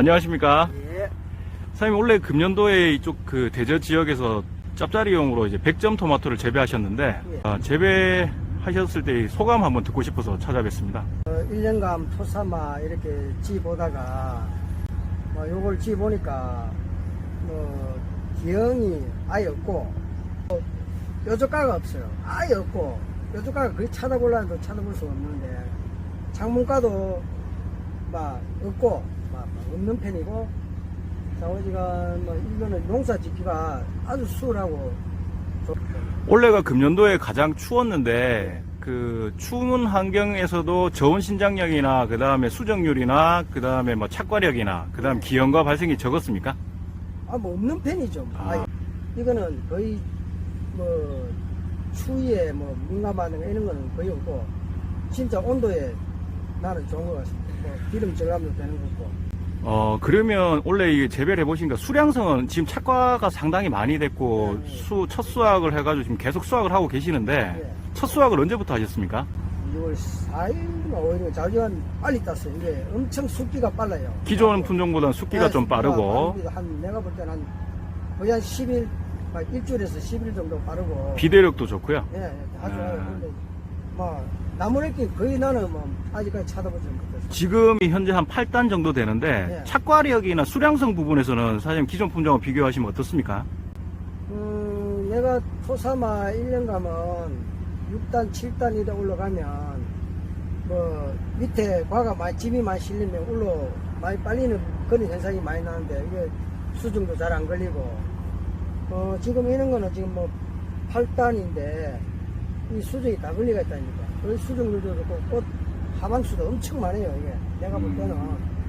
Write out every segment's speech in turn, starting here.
안녕하십니까? 예. 사장님 원래 금년도에 이쪽 그 대저 지역에서 짭짜리용으로 이제 100점 토마토를 재배하셨는데 예. 아, 재배하셨을 때 소감 한번 듣고 싶어서 찾아뵙습니다. 어, 1년간 토사마 이렇게 지 보다가 뭐 요걸 지 보니까 뭐 기형이 아예 없고 어, 뾰족가가 없어요. 아예 없고 뾰족가가 거의 찾아보려도 찾아볼 수 없는데 창문가도 막 없고 막, 막 없는 편이고 자오지가 뭐 이거는 농사 짓기가 아주 수월하고 좋 올해가 금년도에 가장 추웠는데 그 추운 환경에서도 저온 신장력이나 그 다음에 수정률이나 그 다음에 뭐 착과력이나 그 다음 기형과 발생이 적었습니까? 아, 뭐 없는 편이죠. 아. 아. 이거는 거의 뭐 추위에 뭐 민감한 이런 거는 거의 없고 진짜 온도에 나는 좋은 것 같습니다. 뭐 기름 절감도 되는 거고. 어 그러면 원래 이 재배를 해보시니까 수량성은 지금 착과가 상당히 많이 됐고 네, 네. 수 첫 수확을 해가지고 지금 계속 수확을 하고 계시는데 네. 첫 수확을 언제부터 하셨습니까? 6월 4일인가 5일인가 자주한 빨리 땄어요. 이게 엄청 숫기가 빨라요. 기존 품종보다는 숫기가 네, 좀 빠르고 빠릅니다. 한 내가 볼 때는 한 거의 한 10일, 막 일주일에서 10일 정도 빠르고. 비대력도 좋고요. 예, 예, 아주 아. 근데 뭐 나무래끼 거의 나는 뭐 아직까지 찾아보지 못했어요. 지금이 현재 한 8단 정도 되는데 네. 착과력이나 수량성 부분에서는 사장님 기존 품종과 비교하시면 어떻습니까? 음, 내가 토사마 1년 가면 6단, 7단 이래 올라가면 뭐 밑에 과가 많이 집이 많이 실리면 올라 많이 빨리는 그런 현상이 많이 나는데 이게 수중도 잘 안 걸리고 어, 지금 이런 거는 지금 뭐 8단인데 이 수중이 다 걸리가 있다니까 그 수중률도 좋고 꽃 하반수도 엄청 많아요 이게 내가 볼 때는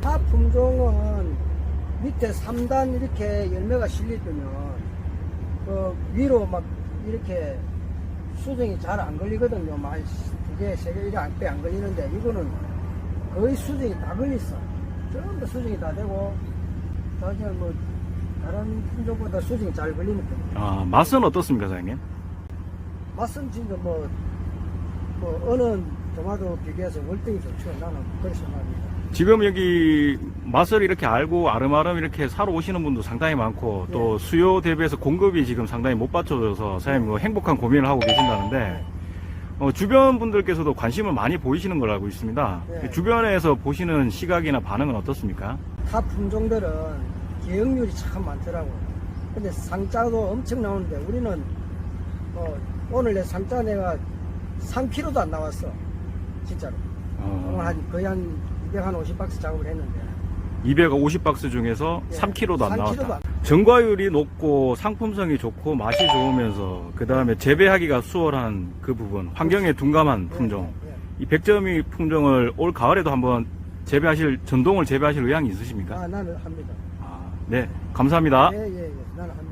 타 품종은 밑에 3단 이렇게 열매가 실리면 그 위로 막 이렇게 수정이 잘 안 걸리거든요. 많이 두 개, 세 개 이렇게 안, 빼안 걸리는데 이거는 거의 수정이 다 걸렸어. 전부 수정이 다 되고 사실 뭐 다른 품종보다 수정이 잘 걸리는 편이에요. 아, 맛은 어떻습니까, 사장님? 맛은 진짜 뭐, 뭐 어느 토마토 비교해서 월등히 좋죠. 나는 그렇게 생각합니다. 지금 여기 맛을 이렇게 알고 아름아름 이렇게 사러 오시는 분도 상당히 많고 또 네. 수요 대비해서 공급이 지금 상당히 못 받쳐져서 사장님 뭐 행복한 고민을 하고 계신다는데 어, 주변 분들께서도 관심을 많이 보이시는 걸로 알고 있습니다. 네. 주변에서 보시는 시각이나 반응은 어떻습니까? 타 품종들은 기억률이 참 많더라고요. 근데 상자도 엄청 나오는데 우리는 뭐 오늘 내 상자 내가 3kg도 안 나왔어. 진짜로. 어, 오늘 한 거의 한 250박스 작업을 했는데. 250박스 중에서 예, 3kg도 안 3kg 도 나왔다. 안- 전과율이 높고 상품성이 좋고 맛이 좋으면서 그 다음에 재배하기가 수월한 그 부분, 환경에 둔감한 품종. 예, 예. 이 100점이 품종을 올 가을에도 한번 재배하실 전동을 재배하실 의향이 있으십니까? 아, 나는 합니다. 아, 네, 감사합니다. 예, 예, 예. 나는 합니다.